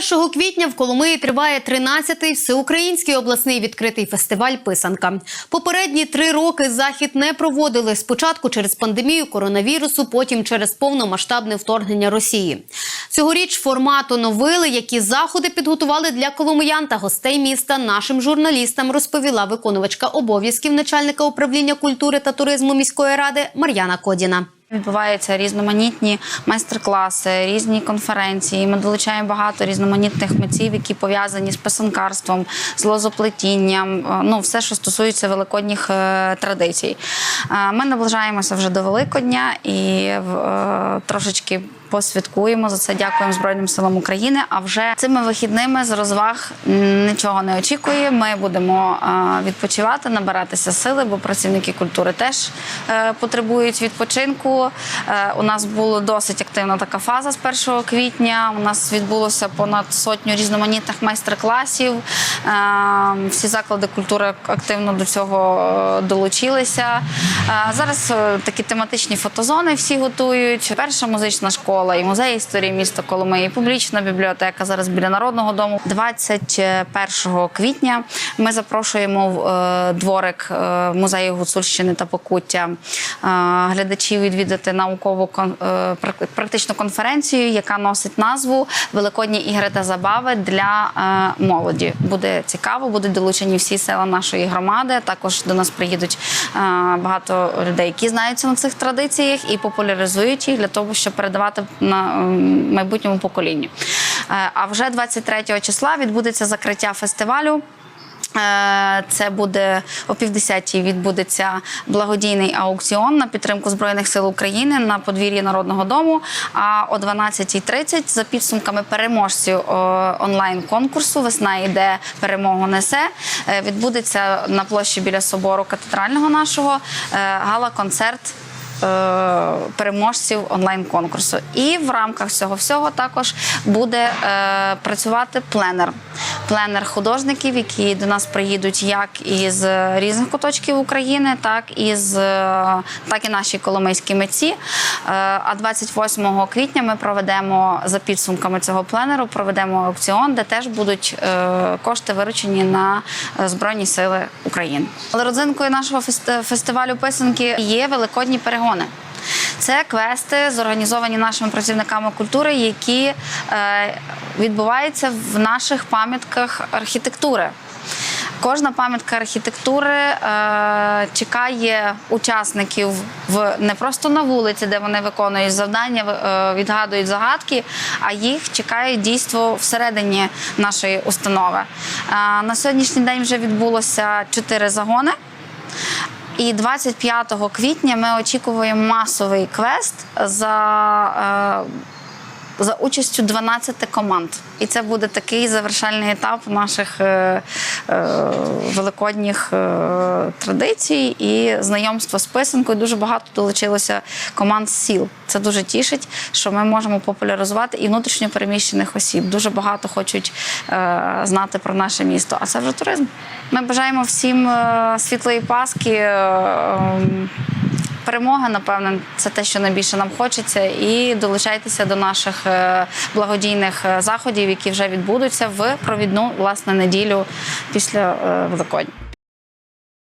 1 квітня в Коломиї триває 13-й всеукраїнський обласний відкритий фестиваль Писанка. Попередні три роки захід не проводили спочатку через пандемію коронавірусу, потім через повномасштабне вторгнення Росії. Цьогоріч формат оновили, які заходи підготували для коломиян та гостей міста. Нашим журналістам розповіла виконувачка обов'язків начальника управління культури та туризму міської ради Мар'яна Кодіна. Відбуваються різноманітні майстер-класи, різні конференції. Ми долучаємо багато різноманітних митців, які пов'язані з писанкарством, з лозоплетінням. е, Ну, все, що стосується великодніх е, традицій. Е, Ми наближаємося вже до Великодня і трошечки. Посвяткуємо за це. Дякуємо Збройним силам України. А вже цими вихідними з розваг нічого не очікує. Ми будемо відпочивати, набиратися сили, бо працівники культури теж е, потребують відпочинку. Е, У нас була досить активна така фаза з 1 квітня. У нас відбулося понад сотню різноманітних майстер-класів. Е, Всі заклади культури активно до цього долучилися. Зараз такі тематичні фотозони всі готують. Перша музична школа і музей історії міста Коломиї, і публічна бібліотека зараз біля народного дому. 21 квітня ми запрошуємо в е, дворик е, музею Гуцульщини та Покуття е, глядачів відвідати наукову практичну конференцію, яка носить назву Великодні ігри та забави для молоді. Буде цікаво, будуть долучені всі села нашої громади. Також до нас приїдуть багато людей, які знаються на цих традиціях і популяризують їх для того, щоб передавати на майбутньому поколінню. Е, А вже 23 числа відбудеться закриття фестивалю. Е, Це буде о півдесятій відбудеться благодійний аукціон на підтримку Збройних сил України на подвір'ї Народного дому. А о 12.30 за підсумками переможців онлайн конкурсу Весна іде перемогу несе. е, Відбудеться на площі біля собору катедрального нашого гала-концерт переможців онлайн-конкурсу. І в рамках цього всього також буде е, працювати пленер. Пленер художників, які до нас приїдуть як із різних куточків України, так і з так і наші коломийські митці. Е, А 28 квітня ми проведемо за підсумками цього пленеру, проведемо аукціон, де теж будуть е, кошти виручені на е, Збройні Сили України. Але родзинкою нашого фест- фестивалю писанки є великодні перегони. Це квести, зорганізовані нашими працівниками культури, які е, відбуваються в наших пам'ятках архітектури. Кожна пам'ятка архітектури е, чекає учасників в не просто на вулиці, де вони виконують завдання, е, відгадують загадки, а їх чекає дійство всередині нашої установи. Е, на сьогоднішній день вже відбулося чотири загони. І 25 квітня ми очікуємо масовий квест за, е, за участю 12 команд. І це буде такий завершальний етап наших е, е, великодніх е, традицій і знайомства з писанкою. Дуже багато долучилося команд з сіл. Це дуже тішить, що ми можемо популяризувати і внутрішньо переміщених осіб. Дуже багато хочуть е, знати про наше місто. А це вже туризм. Ми бажаємо всім е, світлої Пасхи. е, ем, Перемога, напевно, це те, що найбільше нам хочеться, і долучайтеся до наших е, благодійних е, заходів, які вже відбудуться в провідну власне неділю після е, Великодня.